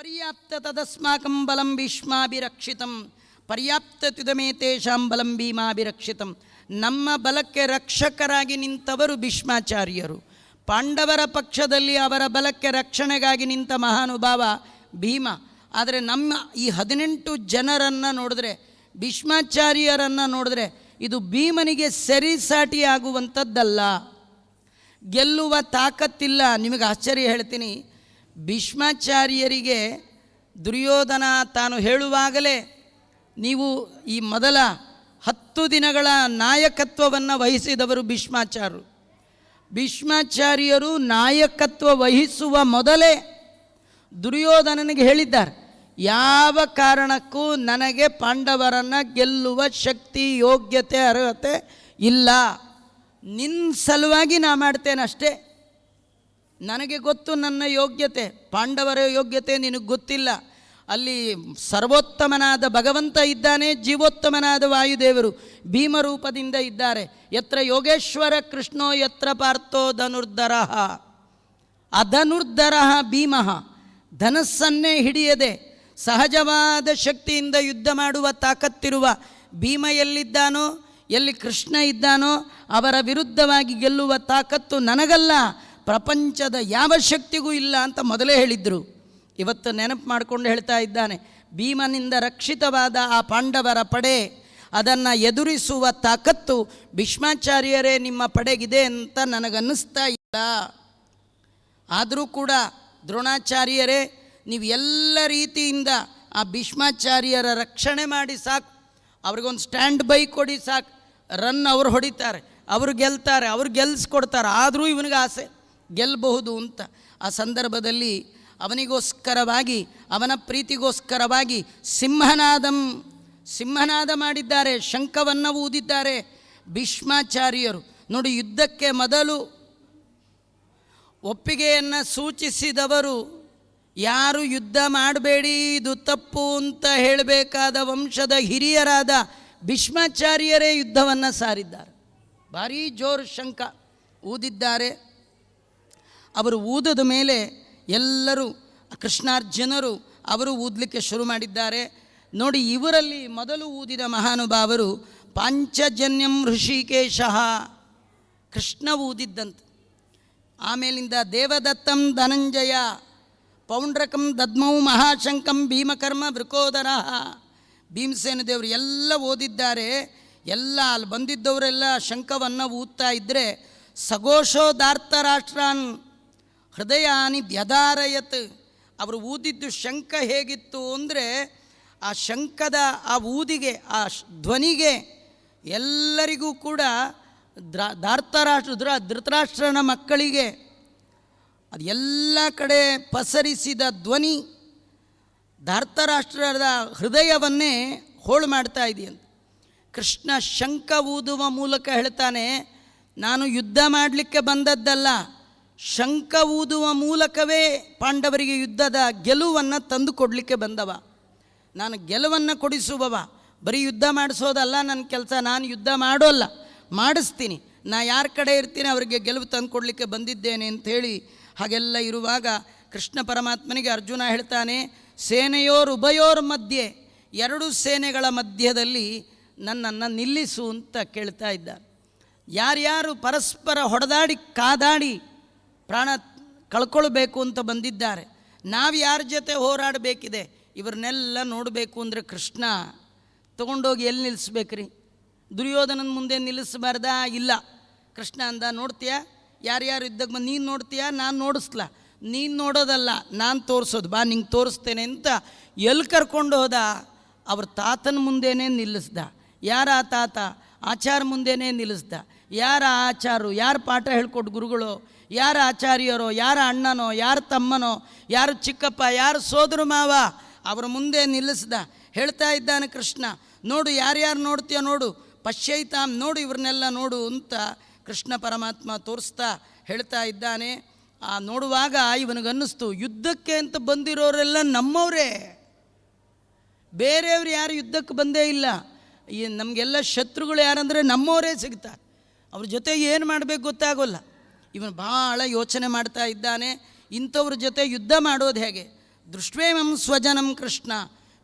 ಅಪರ್ಯಾಪ್ತ ತದಸ್ಮಾಕಂ ಬಲಂ ಭೀಷ್ಮಾಭಿರಕ್ಷಿತಂ ಪರ್ಯಾಪ್ತ ತೇಷಾಂ ಬಲಂ ಭೀಮಾಭಿರಕ್ಷಿತಂ ನಮ್ಮ ಬಲಕ್ಕೆ ರಕ್ಷಕರಾಗಿ ನಿಂತವರು ಭೀಷ್ಮಾಚಾರ್ಯರು। ಪಾಂಡವರ ಪಕ್ಷದಲ್ಲಿ ಅವರ ಬಲಕ್ಕೆ ರಕ್ಷಣೆಗಾಗಿ ನಿಂತ ಮಹಾನುಭಾವ ಭೀಮ। ಆದರೆ ನಮ್ಮ ಈ ಹದಿನೆಂಟು ಜನರನ್ನು ನೋಡಿದ್ರೆ, ಭೀಷ್ಮಾಚಾರ್ಯರನ್ನು ನೋಡಿದ್ರೆ ಇದು ಭೀಮನಿಗೆ ಸರಿಸಾಟಿಯಾಗುವಂಥದ್ದಲ್ಲ ಗೆಲ್ಲುವ ತಾಕತ್ತಿಲ್ಲ, ನಿಮಗೆ ಆಶ್ಚರ್ಯ ಹೇಳ್ತೀನಿ। ಭೀಷ್ಮಾಚಾರ್ಯರಿಗೆ ದುರ್ಯೋಧನ ತಾನು ಹೇಳುವಾಗಲೇ, ನೀವು ಈ ಮೊದಲ ಹತ್ತು ದಿನಗಳ ನಾಯಕತ್ವವನ್ನು ವಹಿಸಿದವರು ಭೀಷ್ಮಾಚಾರ್ಯರು. ಭೀಷ್ಮಾಚಾರ್ಯರು ನಾಯಕತ್ವ ವಹಿಸುವ ಮೊದಲೇ ದುರ್ಯೋಧನನಿಗೆ ಹೇಳಿದ್ದಾರೆ, ಯಾವ ಕಾರಣಕ್ಕೂ ನನಗೆ ಪಾಂಡವರನ್ನು ಗೆಲ್ಲುವ ಶಕ್ತಿ, ಯೋಗ್ಯತೆ, ಅರ್ಹತೆ ಇಲ್ಲ. ನಿನ್ನ ಸಲುವಾಗಿ ನಾ ಮಾಡ್ತೇನೆ ಅಷ್ಟೇ ನನಗೆ ಗೊತ್ತು ನನ್ನ ಯೋಗ್ಯತೆ, ಪಾಂಡವರ ಯೋಗ್ಯತೆ ನಿನಗೆ ಗೊತ್ತಿಲ್ಲ. ಅಲ್ಲಿ ಸರ್ವೋತ್ತಮನಾದ ಭಗವಂತ ಇದ್ದಾನೆ, ಜೀವೋತ್ತಮನಾದ ವಾಯುದೇವರು ಭೀಮರೂಪದಿಂದ ಇದ್ದಾರೆ. ಯತ್ರ ಯೋಗೇಶ್ವರ ಕೃಷ್ಣೋ ಯತ್ರ ಪಾರ್ಥೋ ಧನುರ್ಧರ. ಅಧನುರ್ಧರ ಭೀಮಃ. ಧನಸ್ಸನ್ನೇ ಹಿಡಿಯದೆ ಸಹಜವಾದ ಶಕ್ತಿಯಿಂದ ಯುದ್ಧ ಮಾಡುವ ತಾಕತ್ತಿರುವ ಭೀಮ ಎಲ್ಲಿದ್ದಾನೋ, ಎಲ್ಲಿ ಕೃಷ್ಣ ಇದ್ದಾನೋ, ಅವರ ವಿರುದ್ಧವಾಗಿ ಗೆಲ್ಲುವ ತಾಕತ್ತು ನನಗಲ್ಲ. ಪ್ರಪಂಚದ ಯಾವ ಶಕ್ತಿಗೂ ಇಲ್ಲ ಅಂತ ಮೊದಲೇ ಹೇಳಿದ್ರು. ಇವತ್ತು ನೆನಪು ಮಾಡಿಕೊಂಡು ಹೇಳ್ತಾ ಇದ್ದಾನೆ, ಭೀಮನಿಂದ ರಕ್ಷಿತವಾದ ಆ ಪಾಂಡವರ ಪಡೆ, ಅದನ್ನು ಎದುರಿಸುವ ತಾಕತ್ತು ಭೀಷ್ಮಾಚಾರ್ಯರೇ ನಿಮ್ಮ ಪಡೆಗಿದೆ ಅಂತ ನನಗನ್ನಿಸ್ತಾ ಇಲ್ಲ. ಆದರೂ ಕೂಡ ದ್ರೋಣಾಚಾರ್ಯರೇ, ನೀವು ಎಲ್ಲ ರೀತಿಯಿಂದ ಆ ಭೀಷ್ಮಾಚಾರ್ಯರ ರಕ್ಷಣೆ ಮಾಡಿ ಸಾಕು. ಅವ್ರಿಗೊಂದು ಸ್ಟ್ಯಾಂಡ್ ಬೈ ಕೊಡಿ ಸಾಕು. ರನ್ ಅವ್ರು ಹೊಡಿತಾರೆ. ಅವರು ಗೆಲ್ತಾರೆ. ಅವ್ರು ಗೆಲ್ಲಿಸ್ಕೊಡ್ತಾರೆ ಆದರೂ ಇವನಿಗೆ ಆಸೆ. ಗೆಲ್ಲಬಹುದು ಅಂತ ಆ ಸಂದರ್ಭದಲ್ಲಿ ಅವನಿಗೋಸ್ಕರವಾಗಿ, ಅವನ ಪ್ರೀತಿಗೋಸ್ಕರವಾಗಿ ಸಿಂಹನಾದಂ, ಸಿಂಹನಾದ ಮಾಡಿದ್ದಾರೆ, ಶಂಖವನ್ನು ಊದಿದ್ದಾರೆ ಭೀಷ್ಮಾಚಾರ್ಯರು. ನೋಡಿ, ಯುದ್ಧಕ್ಕೆ ಮೊದಲು ಒಪ್ಪಿಗೆಯನ್ನು ಸೂಚಿಸಿದವರು ಯಾರು? ಯುದ್ಧ ಮಾಡಬೇಡಿ, ಇದು ತಪ್ಪು ಅಂತ ಹೇಳಬೇಕಾದ ವಂಶದ ಹಿರಿಯರಾದ ಭೀಷ್ಮಾಚಾರ್ಯರೇ ಯುದ್ಧವನ್ನು ಸಾರಿದ್ದಾರೆ. ಭಾರೀ ಜೋರು ಶಂಕ ಊದಿದ್ದಾರೆ. ಅವರು ಊದದ ಮೇಲೆ ಎಲ್ಲರೂ, ಕೃಷ್ಣಾರ್ಜುನರು ಅವರು ಊದಲಿಕ್ಕೆ ಶುರು ಮಾಡಿದ್ದಾರೆ. ನೋಡಿ, ಇವರಲ್ಲಿ ಮೊದಲು ಊದಿದ ಮಹಾನುಭಾವರು ಪಾಂಚಜನ್ಯಂ ಋಷಿಕೇಶ, ಕೃಷ್ಣ ಊದಿದ್ದಂತೆ. ಆಮೇಲಿಂದ ದೇವದತ್ತಂ ಧನಂಜಯ, ಪೌಂಡ್ರಕಂ ದದ್ಮೌ ಮಹಾಶಂಕಂ ಭೀಮಕರ್ಮ ವೃಕೋದರ, ಭೀಮಸೇನ ದೇವರು ಎಲ್ಲ ಓದಿದ್ದಾರೆ. ಎಲ್ಲ ಅಲ್ಲಿ ಬಂದಿದ್ದವರೆಲ್ಲ ಶಂಕವನ್ನು ಊದ್ತಾ ಇದ್ದರೆ ಸಗೋಷೋದಾರ್ಥ ರಾಷ್ಟ್ರಾನ್ ಹೃದಯಾನಿ ವ್ಯದಾರಯತ್ ಅವರು ಊದಿದ್ದು ಶಂಖ ಹೇಗಿತ್ತು ಅಂದರೆ ಆ ಶಂಖದ ಆ ಊದಿಗೆ, ಆ ಧ್ವನಿಗೆ ಎಲ್ಲರಿಗೂ ಕೂಡ ದ್ರಾ ಧಾರ್ತರಾಷ್ಟ್ರ ಧೃ ಧೃತರಾಷ್ಟ್ರನ ಮಕ್ಕಳಿಗೆ ಅದು ಎಲ್ಲ ಕಡೆ ಪಸರಿಸಿದ ಧ್ವನಿ ಧಾರ್ತರಾಷ್ಟ್ರದ ಹೃದಯವನ್ನೇ ಹೋಳು ಮಾಡ್ತಾ ಇದೆಯಂತೆ. ಕೃಷ್ಣ ಶಂಖ ಊದುವ ಮೂಲಕ ಹೇಳ್ತಾನೆ, ನಾನು ಯುದ್ಧ ಮಾಡಲಿಕ್ಕೆ ಬಂದದ್ದಲ್ಲ. ಶಂಖ ಊದುವ ಮೂಲಕವೇ ಪಾಂಡವರಿಗೆ ಯುದ್ಧದ ಗೆಲುವನ್ನು ತಂದು ಕೊಡಲಿಕ್ಕೆ ಬಂದವ. ನಾನು ಗೆಲುವನ್ನು ಕೊಡಿಸುವವ. ಬರೀ ಯುದ್ಧ ಮಾಡಿಸೋದಲ್ಲ ನನ್ನ ಕೆಲಸ, ನಾನು ಯುದ್ಧ ಮಾಡೋಲ್ಲ ಮಾಡಿಸ್ತೀನಿ. ನಾ ಯಾರ ಕಡೆ ಇರ್ತೀನಿ ಅವರಿಗೆ ಗೆಲುವು ತಂದು ಕೊಡಲಿಕ್ಕೆ ಬಂದಿದ್ದೇನೆ ಅಂಥೇಳಿ ಹಾಗೆಲ್ಲ ಇರುವಾಗ ಕೃಷ್ಣ ಪರಮಾತ್ಮನಿಗೆ ಅರ್ಜುನ ಹೇಳ್ತಾನೆ, ಸೇನೆಯೋರ್ ಉಭಯೋರ್ ಮಧ್ಯೆ, ಎರಡು ಸೇನೆಗಳ ಮಧ್ಯದಲ್ಲಿ ನನ್ನನ್ನು ನಿಲ್ಲಿಸು ಅಂತ ಕೇಳ್ತಾ ಇದ್ದ ಯಾರ್ಯಾರು ಪರಸ್ಪರ ಹೊಡೆದಾಡಿ, ಕಾದಾಡಿ ಪ್ರಾಣ ಕಳ್ಕೊಳ್ಬೇಕು ಅಂತ ಬಂದಿದ್ದಾರೆ. ನಾವು ಯಾರ ಜೊತೆ ಹೋರಾಡಬೇಕಿದೆ? ಇವ್ರನ್ನೆಲ್ಲ ನೋಡಬೇಕು ಅಂದರೆ ಕೃಷ್ಣ. ತೊಗೊಂಡೋಗಿ ಎಲ್ಲಿ ನಿಲ್ಲಿಸ್ಬೇಕ್ರಿ ದುರ್ಯೋಧನನ ಮುಂದೆ ನಿಲ್ಲಿಸಬಾರ್ದಾ? ಇಲ್ಲ. ಕೃಷ್ಣ ಅಂದ, ನೋಡ್ತೀಯಾ? ಯಾರ್ಯಾರು ಇದ್ದಾಗ ಬಂದು, ನೀನು ನೋಡ್ತೀಯಾ? ನಾನು ನೋಡಿಸ್ಲಾ. ನೀನು ನೋಡೋದಲ್ಲ, ನಾನು ತೋರಿಸೋದು. ಬಾ, ನಿಂಗೆ ತೋರಿಸ್ತೇನೆ ಅಂತ ಎಲ್ಲಿ ಕರ್ಕೊಂಡು ಹೋದ? ಅವ್ರ ತಾತನ ಮುಂದೆನೇ ನಿಲ್ಲಿಸ್ದ. ಯಾರ ಆ ತಾತ? ಆಚಾರ ಮುಂದೆನೇ ನಿಲ್ಲಿಸ್ದ. ಯಾರ ಆಚಾರು? ಯಾರು ಪಾಠ ಹೇಳ್ಕೊಟ್ಟು ಗುರುಗಳು? ಯಾರ ಆಚಾರ್ಯರೋ, ಯಾರ ಅಣ್ಣನೋ, ಯಾರ ತಮ್ಮನೋ, ಯಾರು ಚಿಕ್ಕಪ್ಪ, ಯಾರು ಸೋದರ ಮಾವ, ಅವರ ಮುಂದೆ ನಿಲ್ಲಿಸ್ದ, ಹೇಳ್ತಾ ಇದ್ದಾನೆ ಕೃಷ್ಣ, ನೋಡು ಯಾರ್ಯಾರು ನೋಡ್ತೀಯ ನೋಡು ಪಶ್ಚೈತಾಮ್ ನೋಡು ಇವ್ರನ್ನೆಲ್ಲ ನೋಡು ಅಂತ ಕೃಷ್ಣ ಪರಮಾತ್ಮ ತೋರಿಸ್ತಾ ಹೇಳ್ತಾ ಇದ್ದಾನೆ. ಆ ನೋಡುವಾಗ ಇವನಿಗನ್ನಿಸ್ತು, ಯುದ್ಧಕ್ಕೆ ಅಂತ ಬಂದಿರೋರೆಲ್ಲ ನಮ್ಮವರೇ. ಬೇರೆಯವ್ರು ಯಾರು ಯುದ್ಧಕ್ಕೆ ಬಂದೇ ಇಲ್ಲ. ಈ ನಮಗೆಲ್ಲ ಶತ್ರುಗಳು ಯಾರಂದರೆ ನಮ್ಮವರೇ ಸಿಗ್ತಾರೆ. ಅವ್ರ ಜೊತೆ ಏನು ಮಾಡಬೇಕು ಗೊತ್ತಾಗೋಲ್ಲ. ಇವನು ಭಾಳ ಯೋಚನೆ ಮಾಡ್ತಾ ಇದ್ದಾನೆ. ಇಂಥವ್ರ ಜೊತೆ ಯುದ್ಧ ಮಾಡೋದು ಹೇಗೆ? ದೃಷ್ಟ್ವೇಮಂ ಸ್ವಜನಂ ಕೃಷ್ಣ,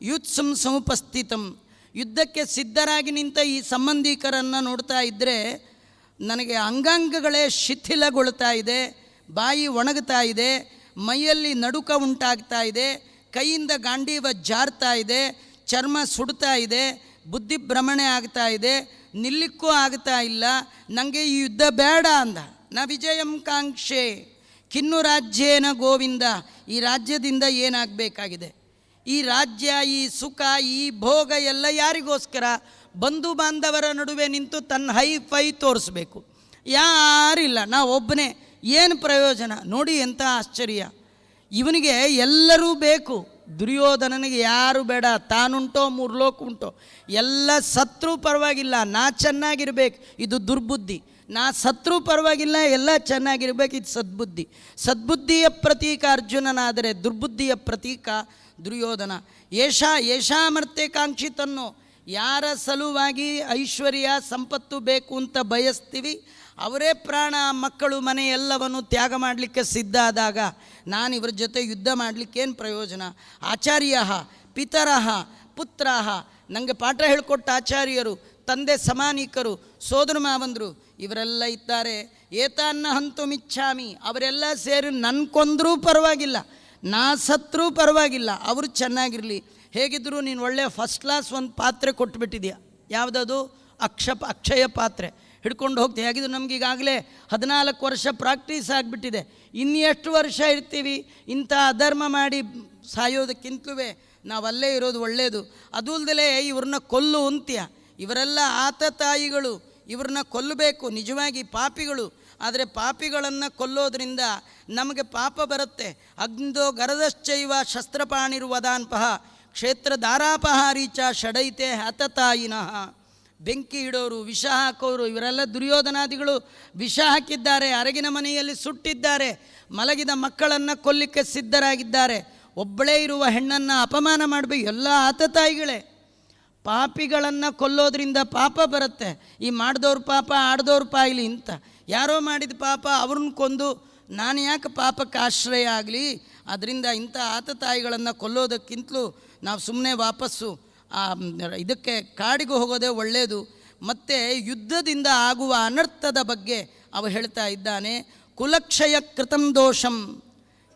ಯುತ್ಸಂ ಸಮುಪಸ್ಥಿತಂ. ಯುದ್ಧಕ್ಕೆ ಸಿದ್ಧರಾಗಿ ನಿಂತ ಈ ಸಂಬಂಧಿಕರನ್ನು ನೋಡ್ತಾ ಇದ್ದರೆ ನನಗೆ ಅಂಗಾಂಗಗಳೇ ಶಿಥಿಲಗೊಳ್ತಾ ಇದೆ, ಬಾಯಿ ಒಣಗ್ತಾ ಇದೆ, ಮೈಯಲ್ಲಿ ನಡುಕ ಉಂಟಾಗ್ತಾ ಇದೆ, ಕೈಯಿಂದ ಗಾಂಡೀವ ಜಾರ್ತಾ ಇದೆ, ಚರ್ಮ ಸುಡ್ತಾ ಇದೆ, ಬುದ್ಧಿ ಭ್ರಮಣೆ ಆಗ್ತಾ ಇದೆ, ನಿಲ್ಲಿಕ್ಕೂ ಆಗ್ತಾ ಇಲ್ಲ ನನಗೆ ಈ ಯುದ್ಧ ಬೇಡ ಅಂದ. ನ ವಿಜಯಂ ಕಾಂಕ್ಷೆ. ಕಿನ್ನು ರಾಜ್ಯೇನ ಗೋವಿಂದ, ಈ ರಾಜ್ಯದಿಂದ ಏನಾಗಬೇಕಾಗಿದೆ? ಈ ರಾಜ್ಯ, ಈ ಸುಖ, ಈ ಭೋಗ ಎಲ್ಲ ಯಾರಿಗೋಸ್ಕರ? ಬಂಧು ಬಾಂಧವರ ನಡುವೆ ನಿಂತು ತನ್ನ ಹೈ ಫೈ ತೋರಿಸ್ಬೇಕು. ಯಾರಿಲ್ಲ ನಾ ಒಬ್ಬನೇ ಏನು ಪ್ರಯೋಜನ? ನೋಡಿ ಎಂಥ ಆಶ್ಚರ್ಯ. ಇವನಿಗೆ ಎಲ್ಲರೂ ಬೇಕು. ದುರ್ಯೋಧನನಿಗೆ ಯಾರು ಬೇಡ. ತಾನುಂಟೋ ಮೂರು ಲೋಕ ಉಂಟೋ ಎಲ್ಲ ಸತ್ರು ಪರವಾಗಿಲ್ಲ. ನಾ ಚೆನ್ನಾಗಿರ್ಬೇಕು. ಇದು ದುರ್ಬುದ್ಧಿ. ನಾ ಸತ್ರು ಪರವಾಗಿಲ್ಲ, ಎಲ್ಲ ಚೆನ್ನಾಗಿರ್ಬೇಕು ಇದು ಸದ್ಬುದ್ಧಿ. ಸದ್ಬುದ್ಧಿಯ ಪ್ರತೀಕ ಅರ್ಜುನನಾದರೆ ದುರ್ಬುದ್ಧಿಯ ಪ್ರತೀಕ ದುರ್ಯೋಧನ. ಏಷ, ಏಷಾಮರ್ತೆ ಕಾಂಕ್ಷಿತನ್ನು ಯಾರ ಸಲುವಾಗಿ ಐಶ್ವರ್ಯ ಸಂಪತ್ತು ಬೇಕು ಅಂತ ಬಯಸ್ತೀವಿ? ಅವರೇ ಪ್ರಾಣ, ಮಕ್ಕಳು, ಮನೆ ಎಲ್ಲವನ್ನು ತ್ಯಾಗ ಮಾಡಲಿಕ್ಕೆ ಸಿದ್ಧ ಆದಾಗ ನಾನು ಇವ್ರ ಜೊತೆ ಯುದ್ಧ ಮಾಡಲಿಕ್ಕೇನು ಪ್ರಯೋಜನ? ಆಚಾರ್ಯ ಪಿತರಹ ಪುತ್ರಹ ನನಗೆ ಪಾಠ ಹೇಳಿಕೊಟ್ಟ ಆಚಾರ್ಯರು, ತಂದೆ ಸಮಾನಿಕರು, ಸೋದರ ಮಾವಂದರು ಇವರೆಲ್ಲ ಇದ್ದಾರೆ. ಏತಾನ್ನ ಹಂತು ಮಿಚ್ಛಾಮಿ. ಅವರೆಲ್ಲ ಸೇರಿ ನನ್ನ ಕೊಂದರೂ ಪರವಾಗಿಲ್ಲ, ನಾ ಸತ್ರೂ ಪರವಾಗಿಲ್ಲ, ಅವರು ಚೆನ್ನಾಗಿರಲಿ. ಹೇಗಿದ್ದರೂ ನೀನು ಒಳ್ಳೆಯ ಫಸ್ಟ್ ಕ್ಲಾಸ್ ಒಂದು ಪಾತ್ರೆ ಕೊಟ್ಬಿಟ್ಟಿದ್ಯಾ? ಯಾವುದದು? ಅಕ್ಷ ಅಕ್ಷಯ ಪಾತ್ರೆ. ಹಿಡ್ಕೊಂಡು ಹೋಗ್ತೀವಿ ಹೇಗಿದ್ರು ನಮ್ಗೆ ಈಗಾಗಲೇ ಹದಿನಾಲ್ಕು ವರ್ಷ ಪ್ರಾಕ್ಟೀಸ್ ಆಗಿಬಿಟ್ಟಿದೆ. ಇನ್ನು ಎಷ್ಟು ವರ್ಷ ಇರ್ತೀವಿ? ಇಂಥ ಅಧರ್ಮ ಮಾಡಿ ಸಾಯೋದಕ್ಕಿಂತಲೂ ನಾವಲ್ಲೇ ಇರೋದು ಒಳ್ಳೆಯದು ಅದು ಅಲ್ದಲೇ ಇವ್ರನ್ನ ಕೊಲ್ಲು ಅಂತ್ಯ. ಇವರೆಲ್ಲ ಆತ ತಾಯಿಗಳು. ಇವ್ರನ್ನ ಕೊಲ್ಲಬೇಕು, ನಿಜವಾಗಿ ಪಾಪಿಗಳು. ಆದರೆ ಪಾಪಿಗಳನ್ನು ಕೊಲ್ಲೋದ್ರಿಂದ ನಮಗೆ ಪಾಪ ಬರುತ್ತೆ. ಅಗ್ನಿದೋ ಗರದಶ್ಚೈವ ಶಸ್ತ್ರಪಾಣಿರುವದಾನ್ಪಹ ಕ್ಷೇತ್ರ ದಾರಾಪಹಾರೀಚ ಷಡೈತೆ ಹತತಾಯಿನಃ. ಬೆಂಕಿ ಇಡೋರು ವಿಷ ಹಾಕೋರು, ಇವರೆಲ್ಲ ದುರ್ಯೋಧನಾದಿಗಳು ವಿಷ ಹಾಕಿದ್ದಾರೆ, ಅರಗಿನ ಮನೆಯಲ್ಲಿ ಸುಟ್ಟಿದ್ದಾರೆ, ಮಲಗಿದ ಮಕ್ಕಳನ್ನು ಕೊಲ್ಲಿಕ್ಕೆ ಸಿದ್ಧರಾಗಿದ್ದಾರೆ. ಒಬ್ಬಳೇ ಇರುವ ಹೆಣ್ಣನ್ನು ಅಪಮಾನ ಮಾಡಬೇಕು, ಎಲ್ಲ ಆತತಾಯಿಗಳೇ ಪಾಪಿಗಳನ್ನು ಕೊಲ್ಲೋದ್ರಿಂದ ಪಾಪ ಬರುತ್ತೆ. ಈ ಮಾಡಿದವ್ರ ಪಾಪ, ಆಡ್ದವ್ರ ಪಾಯಿಲಿ ಅಂತ ಯಾರೋ ಮಾಡಿದ ಪಾಪ ಅವ್ರನ್ನ ಕೊಂದು ನಾನು ಯಾಕೆ ಪಾಪಕ್ಕೆ ಆಶ್ರಯ ಆಗಲಿ? ಅದರಿಂದ ಇಂಥ ಆತ ತಾಯಿಗಳನ್ನು ಕೊಲ್ಲೋದಕ್ಕಿಂತಲೂ ನಾವು ಸುಮ್ಮನೆ ವಾಪಸ್ಸು, ಆ, ಇದಕ್ಕೆ ಕಾಡಿಗೆ ಹೋಗೋದೇ ಒಳ್ಳೆಯದು ಮತ್ತು ಯುದ್ಧದಿಂದ ಆಗುವ ಅನರ್ಥದ ಬಗ್ಗೆ ಅವ ಹೇಳ್ತಾ ಇದ್ದಾನೆ. ಕುಲಕ್ಷಯ ಕೃತಂ ದೋಷಂ.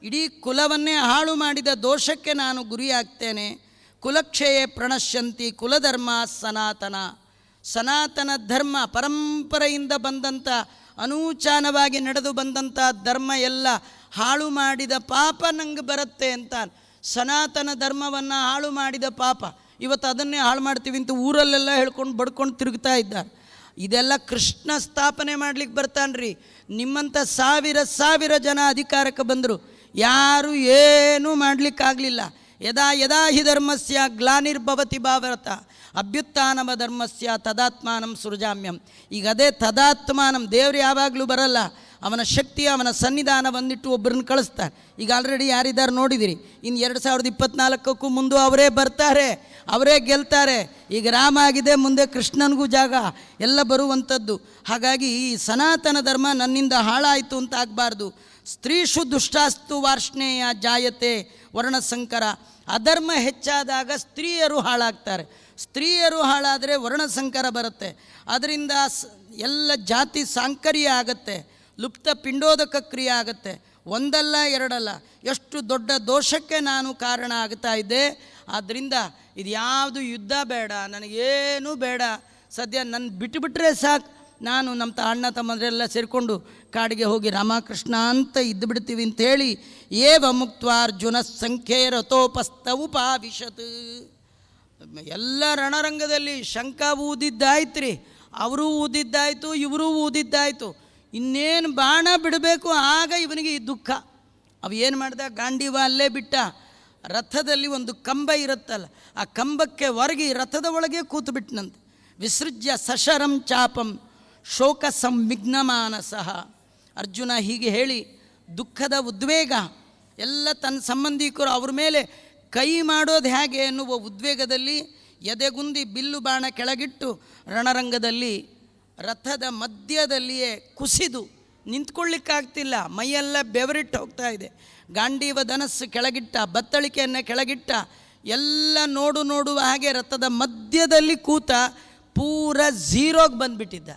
ಇಡೀ ಕುಲವನ್ನೇ ಹಾಳು ಮಾಡಿದ ದೋಷಕ್ಕೆ ನಾನು ಗುರಿಯಾಗ್ತೇನೆ. ಕುಲಕ್ಷಯೇ ಪ್ರಣಶ್ಯಂತಿ ಕುಲಧರ್ಮ ಸನಾತನ. ಸನಾತನ ಧರ್ಮ ಪರಂಪರೆಯಿಂದ ಬಂದಂಥ ಅನೂಚಾನವಾಗಿ ನಡೆದು ಬಂದಂಥ ಧರ್ಮ ಎಲ್ಲ ಹಾಳು ಮಾಡಿದ ಪಾಪ ನಂಗೆ ಬರುತ್ತೆ ಅಂತ. ಸನಾತನ ಧರ್ಮವನ್ನು ಹಾಳು ಮಾಡಿದ ಪಾಪ. ಇವತ್ತು ಅದನ್ನೇ ಹಾಳು ಮಾಡ್ತೀವಿ ಅಂತ ಊರಲ್ಲೆಲ್ಲ ಹೇಳ್ಕೊಂಡು ಬಡ್ಕೊಂಡು ತಿರುಗ್ತಾ ಇದ್ದಾರೆ. ಇದೆಲ್ಲ ಕೃಷ್ಣ ಸ್ಥಾಪನೆ ಮಾಡ್ಲಿಕ್ಕೆ ಬರ್ತಾನ್ರಿ. ನಿಮ್ಮಂಥ ಸಾವಿರ ಸಾವಿರ ಜನ ಅಧಿಕಾರಕ್ಕೆ ಬಂದರು. ಯಾರು ಏನೂ ಮಾಡಲಿಕ್ಕಾಗಲಿಲ್ಲ. ಯದಾ ಯದಾ ಹಿ ಧರ್ಮಸ್ಯ ಗ್ಲಾನಿರ್ಭವತಿ ಭಾವರತ, ಅಭ್ಯುತ್ಥಾನಮ ಧರ್ಮಸ್ಯ ತದಾತ್ಮಾನಂ ಸೃಜಾಮ್ಯಂ. ಈಗ ಅದೇ ತದಾತ್ಮಾನಂ ದೇವ್ರು ಯಾವಾಗಲೂ ಬರಲ್ಲ, ಅವನ ಶಕ್ತಿ, ಅವನ ಸನ್ನಿಧಾನ ಬಂದಿಟ್ಟು ಒಬ್ಬರನ್ನ ಕಳಿಸ್ತಾರೆ ಈಗ ಆಲ್ರೆಡಿ ಯಾರಿದ್ದಾರೆ ನೋಡಿದಿರಿ ಇನ್ನು ಎರಡು ಸಾವಿರದ ಇಪ್ಪತ್ನಾಲ್ಕಕ್ಕೂ ಮುಂದೆ ಅವರೇ ಬರ್ತಾರೆ, ಅವರೇ ಗೆಲ್ತಾರೆ. ಈಗ ರಾಮ ಆಗಿದೆ, ಮುಂದೆ ಕೃಷ್ಣನಿಗೂ ಜಾಗ, ಎಲ್ಲ ಬರುವಂಥದ್ದು ಹಾಗಾಗಿ ಈ ಸನಾತನ ಧರ್ಮ ನನ್ನಿಂದ ಹಾಳಾಯಿತು ಅಂತ ಆಗಬಾರ್ದು. ಸ್ತ್ರೀಷು ದುಷ್ಟಾಸ್ತು ವಾರ್ಷ್ಣೇಯ ಜಾಯತೆ ವರ್ಣಸಂಕರ. ಅಧರ್ಮ ಹೆಚ್ಚಾದಾಗ ಸ್ತ್ರೀಯರು ಹಾಳಾಗ್ತಾರೆ. ಸ್ತ್ರೀಯರು ಹಾಳಾದರೆ ವರ್ಣಸಂಕರ ಬರುತ್ತೆ. ಅದರಿಂದ ಎಲ್ಲ ಜಾತಿ ಸಾಂಕರ್ಯ ಆಗತ್ತೆ. ಲುಪ್ತ ಪಿಂಡೋದಕ ಕ್ರಿಯೆ ಆಗುತ್ತೆ. ಒಂದಲ್ಲ, ಎರಡಲ್ಲ, ಎಷ್ಟು ದೊಡ್ಡ ದೋಷಕ್ಕೆ ನಾನು ಕಾರಣ ಆಗ್ತಾ ಇದ್ದೆ. ಆದ್ದರಿಂದ ಇದು ಯಾವುದು ಯುದ್ಧ ಬೇಡ, ನನಗೇನೂ ಬೇಡ. ಸದ್ಯ ನನ್ನ ಬಿಟ್ಟುಬಿಟ್ರೆ ಸಾಕು. ನಾನು ನಮ್ಮ ತ, ಅಣ್ಣ ತಮ್ಮಂದರೆಲ್ಲ ಸೇರಿಕೊಂಡು ಕಾಡಿಗೆ ಹೋಗಿ ರಾಮಕೃಷ್ಣ ಅಂತ ಇದ್ದು ಬಿಡ್ತೀವಿ ಅಂತೇಳಿ ಏವ ಮುಕ್ತ ಅರ್ಜುನ ಸಂಖ್ಯೆ ರಥೋಪಸ್ಥ ಉಪಾವಿಶತ್ ಎಲ್ಲ ರಣರಂಗದಲ್ಲಿ ಶಂಕ ಊದಿದ್ದಾಯ್ತ್ರಿ, ಅವರು ಊದಿದ್ದಾಯ್ತು, ಇವರು ಊದಿದ್ದಾಯ್ತು. ಇನ್ನೇನು ಬಾಣ ಬಿಡಬೇಕು ಆಗ ಇವನಿಗೆ ಈ ದುಃಖ. ಅವು ಏನು ಮಾಡ್ದ, ಗಾಂಡೀವ ಅಲ್ಲೇ ಬಿಟ್ಟ. ರಥದಲ್ಲಿ ಒಂದು ಕಂಬ ಇರುತ್ತಲ್ಲ, ಆ ಕಂಬಕ್ಕೆ ಹೊರಗಿ ರಥದ ಒಳಗೆ ಕೂತು ಬಿಟ್ಟನಂತೆ ವಿಸೃಜ್ಯ ಸಶರಂ ಚಾಪಂ. ಶೋಕ ಸಂವಿಘ್ನಮಾನಸಃ ಅರ್ಜುನ ಹೀಗೆ ಹೇಳಿ, ದುಃಖದ ಉದ್ವೇಗ, ಎಲ್ಲ ತನ್ನ ಸಂಬಂಧಿಕರು ಅವ್ರ ಮೇಲೆ ಕೈ ಮಾಡೋದು ಹೇಗೆ ಎನ್ನುವ ಉದ್ವೇಗದಲ್ಲಿ ಎದೆಗುಂದಿ ಬಿಲ್ಲು ಬಾಣ ಕೆಳಗಿಟ್ಟು ರಣರಂಗದಲ್ಲಿ, ರಥದ ಮಧ್ಯದಲ್ಲಿಯೇ ಕುಸಿದು ನಿಂತ್ಕೊಳ್ಳಿಕ್ಕಾಗ್ತಿಲ್ಲ. ಮೈಯೆಲ್ಲ ಬೆವರಿಟ್ಟು ಹೋಗ್ತಾ ಇದೆ. ಗಾಂಡೀವ ಧನಸ್ಸು ಕೆಳಗಿಟ್ಟ, ಬತ್ತಳಿಕೆಯನ್ನು ಕೆಳಗಿಟ್ಟ, ಎಲ್ಲ ನೋಡು ನೋಡುವ ಹಾಗೆ ರಥದ ಮಧ್ಯದಲ್ಲಿ ಕೂತ ಪೂರ ಝೀರೋಗೆ ಬಂದುಬಿಟ್ಟಿದ್ದ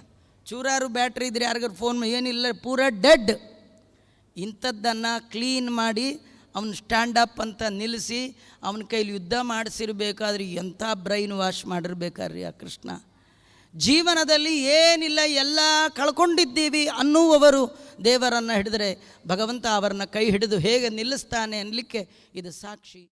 ಚೂರಾರು ಬ್ಯಾಟ್ರಿ ಇದ್ರೆ ಯಾರಿಗಾರು ಫೋನ್ ಏನಿಲ್ಲ, ಪೂರ ಡೆಡ್ ಇಂಥದ್ದನ್ನು ಕ್ಲೀನ್ ಮಾಡಿ ಅವನ ಸ್ಟ್ಯಾಂಡ್ ಅಪ್ ಅಂತ ನಿಲ್ಲಿಸಿ ಅವನ ಕೈಲಿ ಯುದ್ಧ ಮಾಡಿಸಿರ್ಬೇಕಾದ್ರೆ ಎಂಥ ಬ್ರೈನ್ ವಾಶ್ ಮಾಡಿರ್ಬೇಕಾರ್ರಿ ಆ ಕೃಷ್ಣ. ಜೀವನದಲ್ಲಿ ಏನಿಲ್ಲ, ಎಲ್ಲ ಕಳ್ಕೊಂಡಿದ್ದೀವಿ ಅನ್ನುವವರು ದೇವರನ್ನು ಹಿಡಿದರೆ ಭಗವಂತ ಅವರನ್ನ ಕೈ ಹಿಡಿದು ಹೇಗೆ ನಿಲ್ಲಿಸ್ತಾನೆ ಅನ್ನಲಿಕ್ಕೆ ಇದು ಸಾಕ್ಷಿ.